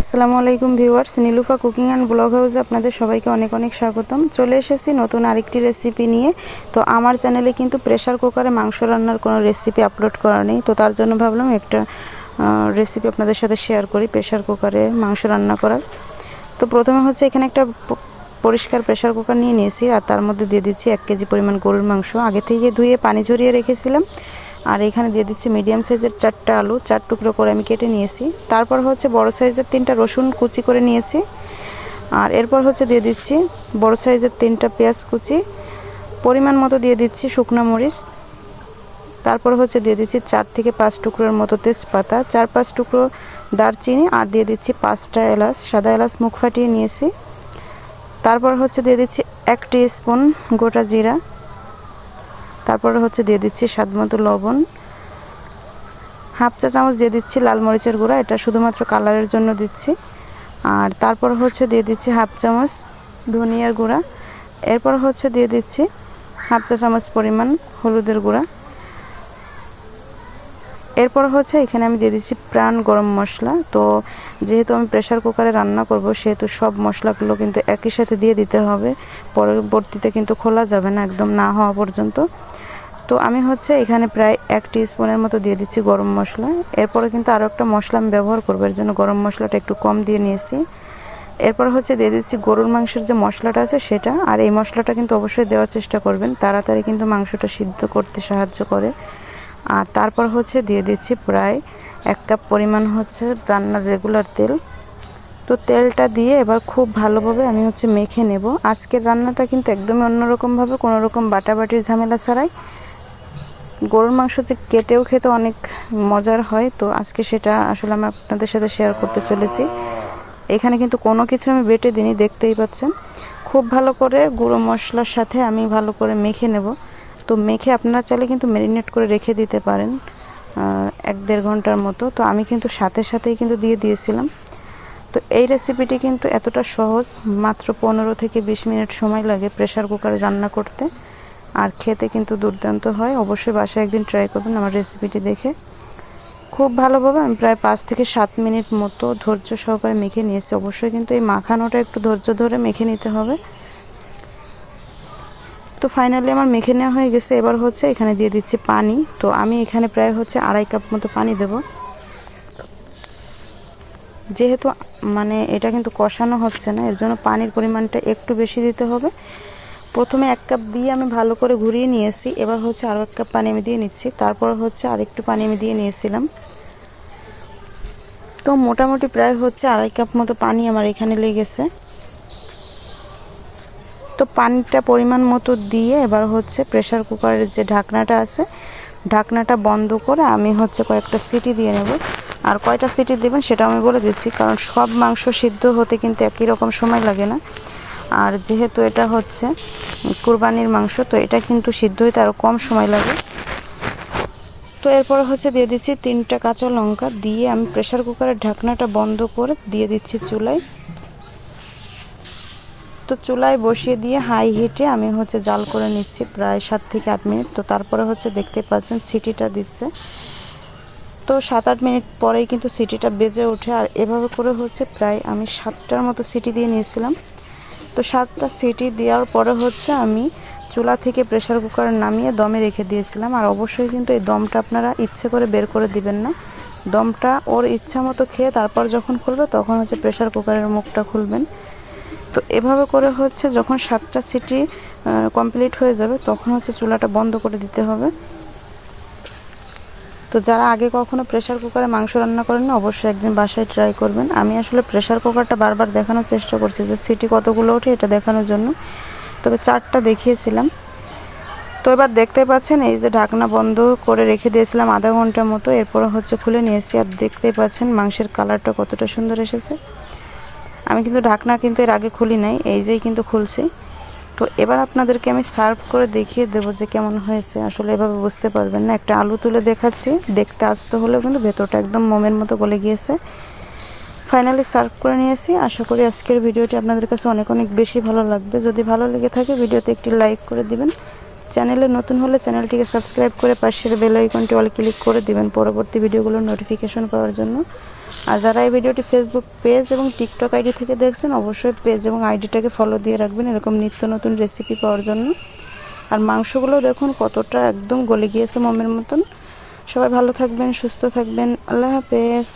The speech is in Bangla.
আসসালামু আলাইকুম viewers, Nilufa cooking and blog হাউসে আপনাদের সবাইকে অনেক অনেক স্বাগতম। চলে এসেছি নতুন আরেকটি রেসিপি নিয়ে। তো আমার চ্যানেলে কিন্তু প্রেশার কুকারে মাংস রান্নার কোনো রেসিপি আপলোড করা নেই। তো তার জন্য ভাবলাম একটা রেসিপি আপনাদের সাথে শেয়ার করি প্রেশার কুকারে মাংস রান্না করার। তো প্রথমে হচ্ছে এখানে একটা পরিষ্কার প্রেশার কুকার নিয়ে নিয়েছি আর তার মধ্যে দিয়ে দিচ্ছি এক কেজি পরিমাণ গরুর মাংস। আগে থেকে ধুয়ে পানি ঝরিয়ে রেখেছিলাম। আর এখানে দিয়ে দিচ্ছি মিডিয়াম সাইজের চারটা আলু, চার টুকরো করে আমি কেটে নিয়েছি। তারপর হচ্ছে বড় সাইজের তিনটা রসুন কুচি করে নিয়েছি। আর এরপর হচ্ছে দিয়ে দিচ্ছি বড় সাইজের তিনটা পেঁয়াজ কুচি। পরিমাণ মতো দিয়ে দিচ্ছি শুকনো মরিচ। তারপর হচ্ছে দিয়ে দিচ্ছি চার থেকে পাঁচ টুকরোর মতো তেজপাতা, চার পাঁচ টুকরো দারচিনি আর দিয়ে দিচ্ছি পাঁচটা এলাচ, সাদা এলাচ মুখ ফাটিয়ে নিয়েছি। তারপর হচ্ছে দিয়ে দিচ্ছি এক স্পুন গোটা জিরা। তারপরে হচ্ছে দিয়ে দিচ্ছি স্বাদ মতো লবণ। হাফ চা চামচ দিয়ে দিচ্ছি লাল মরিচের গুঁড়া, এটা শুধুমাত্র কালারের জন্য দিচ্ছি। আর তারপর হচ্ছে দিয়ে দিচ্ছি হাফ চামচ ধনিয়ার গুঁড়া। এরপর হচ্ছে দিয়ে দিচ্ছি হাফ চা চামচ পরিমাণ হলুদের গুঁড়া। এরপর হচ্ছে এখানে আমি দিয়ে দিচ্ছি প্রাণ গরম মশলা। তো যেহেতু আমি প্রেশার কুকারে রান্না করব, সেহেতু সব মশলাগুলো কিন্তু একই সাথে দিয়ে দিতে হবে। পরবর্তীতে কিন্তু খোলা যাবে না, একদম না হওয়া পর্যন্ত। তো আমি হচ্ছে এখানে প্রায় এক স্পুনের মতো দিয়ে দিচ্ছি গরম মশলা। এরপরে কিন্তু আরও একটা মশলা আমি ব্যবহার করব, এর জন্য গরম মশলাটা একটু কম দিয়ে নিয়েছি। এরপর হচ্ছে দিয়ে দিচ্ছি গরুর মাংসের যে মশলাটা আছে সেটা, আর এই মশলাটা কিন্তু অবশ্যই দেওয়ার চেষ্টা করবেন। তাড়াতাড়ি কিন্তু মাংসটা সিদ্ধ করতে সাহায্য করে। আর তারপর হচ্ছে দিয়ে দিচ্ছি প্রায় এক কাপ পরিমাণ হচ্ছে রান্নার রেগুলার তেল। তো তেলটা দিয়ে এবার খুব ভালোভাবে আমি হচ্ছে মেখে নেব। আজকের রান্নাটা কিন্তু একদমই অন্যরকমভাবে কোনো রকম বাটাবাটির ঝামেলা ছাড়াই। গরুর মাংস যে কেটেও খেতে অনেক মজার হয়, তো আজকে সেটা আসলে আমি আপনাদের সাথে শেয়ার করতে চলেছি। এখানে কিন্তু কোনো কিছু আমি বেটে দিইনি, দেখতেই পাচ্ছেন। খুব ভালো করে গুঁড়ো মশলার সাথে আমি ভালো করে মেখে নেব। তো মেখে আপনারা চাইলে কিন্তু ম্যারিনেট করে রেখে দিতে পারেন। এক দেড় ঘণ্টার মতো। তো আমি কিন্তু সাথে সাথেই কিন্তু দিয়ে দিয়েছিলাম। তো এই রেসিপিটি কিন্তু এতটা সহজ, মাত্র পনেরো থেকে বিশ মিনিট সময় লাগে প্রেশার কুকারে রান্না করতে। আর খেতে কিন্তু দুর্দান্ত হয়। অবশ্যই বাসায় একদিন ট্রাই করবেন আমার রেসিপিটি দেখে। খুব ভালোভাবে আমি প্রায় পাঁচ থেকে সাত মিনিট মতো ধৈর্য সহকারে মেখে নিয়েছি। অবশ্যই কিন্তু এই মাখানোটা একটু ধৈর্য ধরে মেখে নিতে হবে। তো ফাইনালি আমার মেখে নেওয়া হয়ে গেছে। এবার হচ্ছে এখানে দিয়ে দিচ্ছি পানি। তো আমি এখানে প্রায় হচ্ছে আড়াই কাপ মতো পানি দেব। যেহেতু মানে এটা কিন্তু কষানো হচ্ছে না, এর জন্য পানির পরিমাণটা একটু বেশি দিতে হবে। প্রথমে এক কাপ দিয়ে আমি ভালো করে ঘুরিয়ে নিয়েছি। এবার হচ্ছে আরও এক কাপ পানি আমি দিয়ে নিচ্ছি। তারপর হচ্ছে আরেকটু পানি আমি দিয়ে নিয়েছিলাম। তো মোটামুটি প্রায় হচ্ছে আড়াই কাপ মতো পানি আমার এখানে লেগেছে। তো পানিটা পরিমাণ মতো দিয়ে এবার হচ্ছে প্রেশার কুকারের যে ঢাকনাটা আছে, ঢাকনাটা বন্ধ করে আমি হচ্ছে কয়েকটা সিটি দিয়ে নেব। আর কয়টা সিটি দেবেন সেটা আমি বলে দিচ্ছি, কারণ সব মাংস সিদ্ধ হতে কিন্তু একই রকম সময় লাগে না। আর যেহেতু এটা হচ্ছে কুরবানির মাংস, তো এটা কিন্তু সিদ্ধ হইতে আরও কম সময় লাগে। তো এরপরে হচ্ছে দিয়ে দিচ্ছি তিনটা কাঁচা লঙ্কা, দিয়ে আমি প্রেশার কুকারের ঢাকনাটা বন্ধ করে দিয়ে দিচ্ছি চুলায়। তো চুলায় বসিয়ে দিয়ে হাই হিটে আমি হচ্ছে জাল করে নিচ্ছি প্রায় সাত থেকে আট মিনিট। তো তারপরে হচ্ছে দেখতে পাচ্ছেন সিটিটা দিচ্ছে। তো সাত আট মিনিট পরেই কিন্তু সিটিটা বেজে ওঠে আর এভাবে করে হচ্ছে প্রায় আমি সাতটার মতো সিটি দিয়ে নিয়েছিলাম। তো সাতটা সিটি দেওয়ার পরে হচ্ছে আমি চুলা থেকে প্রেশার কুকার নামিয়ে দমে রেখে দিয়েছিলাম। আর অবশ্যই কিন্তু এই দমটা আপনারা ইচ্ছে করে বের করে দিবেন না। দমটা ওর ইচ্ছা মতো খেয়ে তারপর যখন খুলবে তখন হচ্ছে প্রেশার কুকারের মুখটা খুলবেন। তো এভাবে করে হচ্ছে যখন সাতটা সিটি কমপ্লিট হয়ে যাবে, তখন হচ্ছে চুলাটা বন্ধ করে দিতে হবে। তো যারা আগে কখনো প্রেশার কুকারে মাংস রান্না করেন না, অবশ্যই একদিন বাসায় ট্রাই করবেন। আমি আসলে প্রেশার কুকারটা বারবার দেখানোর চেষ্টা করছি যে সিটি কতগুলো ওঠে এটা দেখানোর জন্য। তবে চারটা দেখিয়েছিলাম। তো এবার দেখতে পাচ্ছেন, এই যে ঢাকনা বন্ধ করে রেখে দিয়েছিলাম আধা ঘণ্টার মতো, এরপর হচ্ছে খুলে নিয়েছি। আর দেখতে পাচ্ছেন মাংসের কালারটা কতটা সুন্দর এসেছে। আমি কিন্তু ঢাকনা কিন্তু এর আগে খুলি নাই, এই যেই কিন্তু খুলছি। তো এবার আপনাদেরকে আমি সার্ভ করে দেখিয়ে দেবো যে কেমন হয়েছে। আসলে এভাবে বুঝতে পারবেন না, একটা আলু তুলে দেখাচ্ছি। দেখতে আসতে হলেও কিন্তু ভেতরটা একদম মোমের মতো গলে গিয়েছে। ফাইনালি সার্ভ করে নিয়েছি। আশা করি আজকের ভিডিওটি আপনাদের কাছে অনেক অনেক বেশি ভালো লাগবে। যদি ভালো লেগে থাকে ভিডিওতে একটি লাইক করে দিবেন। চ্যানেলে নতুন হলে চ্যানেলটিকে সাবস্ক্রাইব করে পাশের বেল আইকনটি অল ক্লিক করে দিবেন পরবর্তী ভিডিওগুলোর নোটিফিকেশন পাওয়ার জন্য। আর যারা এই ভিডিওটি ফেসবুক পেজ এবং টিকটক আইডি থেকে দেখছেন, অবশ্যই পেজ এবং আইডিটাকে ফলো দিয়ে রাখবেন এরকম নিত্য নতুন রেসিপি পাওয়ার জন্য। আর মাংসগুলো দেখুন কতটা একদম গলে গিয়েছে মমের মতন। সবাই ভালো থাকবেন, সুস্থ থাকবেন। আল্লাহ হাফেজ।